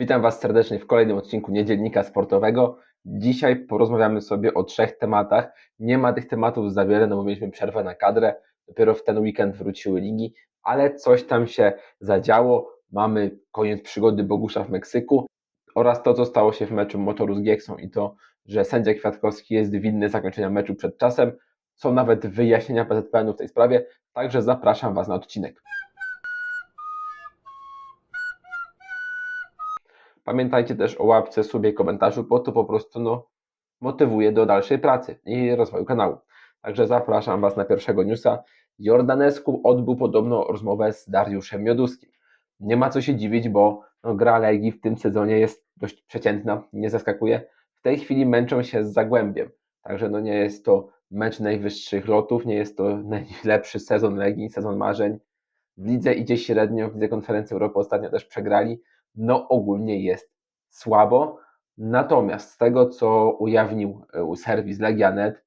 Witam Was serdecznie w kolejnym odcinku Niedziennika Sportowego. Dzisiaj porozmawiamy sobie o trzech tematach. Nie ma tych tematów za wiele, no bo mieliśmy przerwę na kadrę. Dopiero w ten weekend wróciły ligi, ale coś tam się zadziało. Mamy koniec przygody Bogusza w Meksyku oraz to, co stało się w meczu Motoru z Gieksą i to, że sędzia Kwiatkowski jest winny zakończenia meczu przed czasem. Są nawet wyjaśnienia PZPN-u w tej sprawie, także zapraszam Was na odcinek. Pamiętajcie też o łapce, subie, komentarzu, bo to po prostu no, motywuje do dalszej pracy i rozwoju kanału. Także zapraszam Was na pierwszego newsa. Jordanescu odbył podobno rozmowę z Dariuszem Mioduskim. Nie ma co się dziwić, bo no, gra Legii w tym sezonie jest dość przeciętna, nie zaskakuje. W tej chwili męczą się z Zagłębiem, także no, nie jest to mecz najwyższych lotów, nie jest to najlepszy sezon Legii, sezon marzeń. W lidze idzie średnio, w lidze konferencji Europy ostatnio też przegrali, no ogólnie jest słabo. Natomiast z tego, co ujawnił e, serwis Legianet,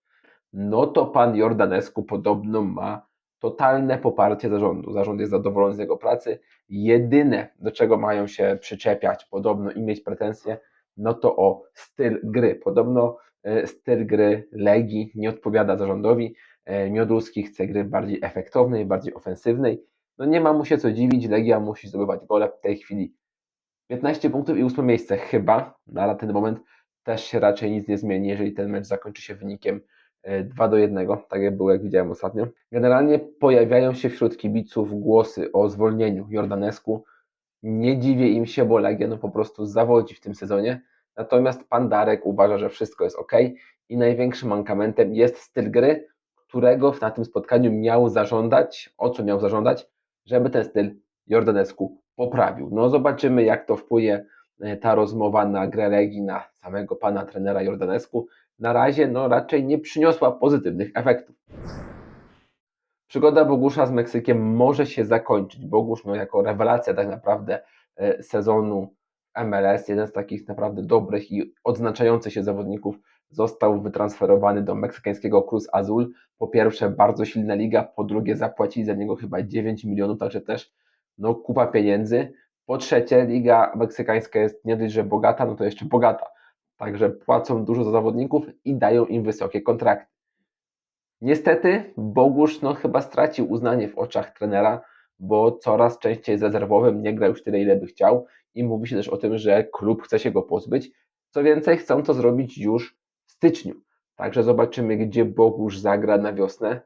no to pan Jordanescu podobno ma totalne poparcie zarządu. Zarząd jest zadowolony z jego pracy. Jedyne, do czego mają się przyczepiać podobno i mieć pretensje, no to o styl gry. Podobno e, styl gry Legii nie odpowiada zarządowi. E, Mioduski chce gry bardziej efektownej, bardziej ofensywnej. No nie ma mu się co dziwić, Legia musi zdobywać gole w tej chwili 15 punktów i 8 miejsce chyba, no, na ten moment też się raczej nic nie zmieni, jeżeli ten mecz zakończy się wynikiem 2 do 1, tak jak było, jak widziałem ostatnio. Generalnie pojawiają się wśród kibiców głosy o zwolnieniu Jordanesku. Nie dziwię im się, bo Legia no po prostu zawodzi w tym sezonie. Natomiast pan Darek uważa, że wszystko jest ok i największym mankamentem jest styl gry, którego na tym spotkaniu miał zażądać, o co miał zażądać, żeby ten styl Jordanesku poprawił. No zobaczymy, jak to wpłynie e, ta rozmowa na grę Legii, na samego pana trenera Jordanesku. Na razie no raczej nie przyniosła pozytywnych efektów. Przygoda Bogusza z Meksykiem może się zakończyć. Bogusz no, jako rewelacja tak naprawdę e, sezonu MLS, jeden z takich naprawdę dobrych i odznaczających się zawodników, został wytransferowany do meksykańskiego Cruz Azul. Po pierwsze, bardzo silna liga, po drugie, zapłacili za niego chyba 9 milionów, także też no, kupa pieniędzy. Po trzecie, liga meksykańska jest nie dość, że bogata, no to jeszcze bogata. Także płacą dużo za zawodników i dają im wysokie kontrakty. Niestety, Bogusz no, chyba stracił uznanie w oczach trenera, bo coraz częściej z rezerwowym nie gra już tyle, ile by chciał i mówi się też o tym, że klub chce się go pozbyć. Co więcej, chcą to zrobić już w styczniu. Także zobaczymy, gdzie Bogusz zagra na wiosnę.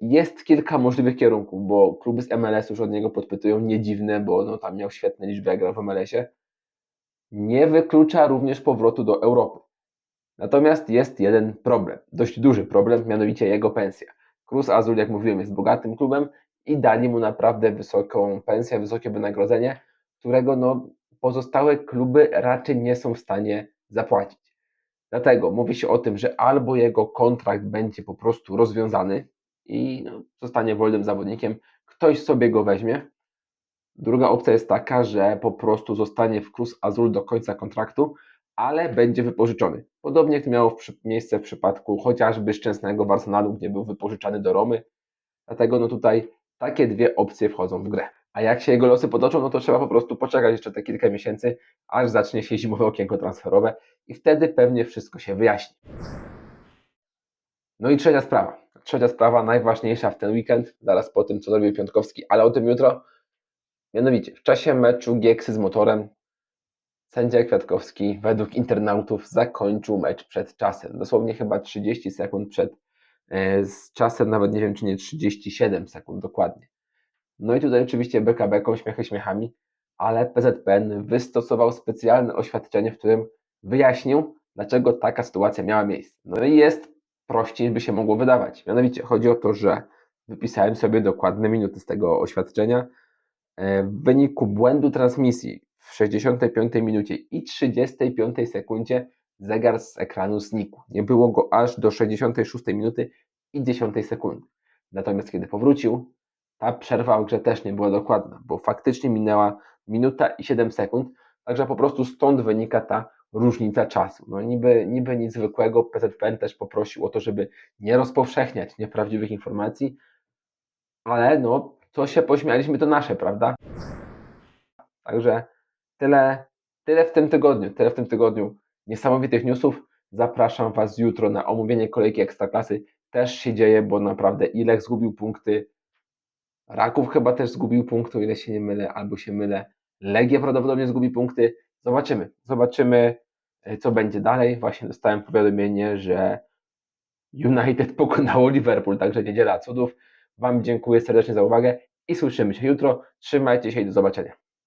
Jest kilka możliwych kierunków, bo kluby z MLS już od niego podpytują, nie dziwne, bo no, tam miał świetne liczby, jak grał w MLS-ie. Nie wyklucza również powrotu do Europy. Natomiast jest jeden problem, dość duży problem, mianowicie jego pensja. Cruz Azul, jak mówiłem, jest bogatym klubem i dali mu naprawdę wysoką pensję, wysokie wynagrodzenie, którego no, pozostałe kluby raczej nie są w stanie zapłacić. Dlatego mówi się o tym, że albo jego kontrakt będzie po prostu rozwiązany, i no, zostanie wolnym zawodnikiem, ktoś sobie go weźmie. Druga opcja jest taka, że po prostu zostanie w Cruz Azul do końca kontraktu, ale będzie wypożyczony. Podobnie jak miało w miejsce w przypadku chociażby Szczęsnego w Arsenalu, gdzie był wypożyczany do Romy. Dlatego no tutaj takie dwie opcje wchodzą w grę. A jak się jego losy potoczą, no to trzeba po prostu poczekać jeszcze te kilka miesięcy, aż zacznie się zimowe okienko transferowe i wtedy pewnie wszystko się wyjaśni. No i trzecia sprawa. Trzecia sprawa, najważniejsza w ten weekend, zaraz po tym, co zrobił Piątkowski, ale o tym jutro. Mianowicie, w czasie meczu Gieksy z motorem sędzia Kwiatkowski według internautów zakończył mecz przed czasem. Dosłownie chyba 30 sekund przed e, z czasem, nawet nie wiem czy nie 37 sekund dokładnie. No i tutaj oczywiście BKB, śmiechy śmiechami, ale PZPN wystosował specjalne oświadczenie, w którym wyjaśnił, dlaczego taka sytuacja miała miejsce. No i jest prościej by się mogło wydawać. Mianowicie chodzi o to, że wypisałem sobie dokładne minuty z tego oświadczenia. E, w wyniku błędu transmisji w 65 minucie i 35 sekundzie zegar z ekranu znikł. Nie było go aż do 66 minuty i 10 sekundy. Natomiast kiedy powrócił, ta przerwa w grze też nie była dokładna, bo faktycznie minęła minuta i 7 sekund, także po prostu stąd wynika ta różnica czasu. No niby, niby nic zwykłego, PZPN też poprosił o to, żeby nie rozpowszechniać nieprawdziwych informacji, ale no, co się pośmialiśmy, to nasze, prawda? Także tyle Tyle w tym tygodniu, tyle w tym tygodniu niesamowitych newsów. Zapraszam Was jutro na omówienie kolejki Ekstraklasy. Też się dzieje, bo naprawdę Ilek zgubił punkty, Raków chyba też zgubił punkty, o ile się nie mylę, albo się mylę. Legia prawdopodobnie zgubi punkty. Zobaczymy, zobaczymy, e, co będzie dalej. Właśnie dostałem powiadomienie, że United pokonało Liverpool, także niedziela cudów. Wam dziękuję serdecznie za uwagę i słyszymy się jutro. Trzymajcie się i do zobaczenia.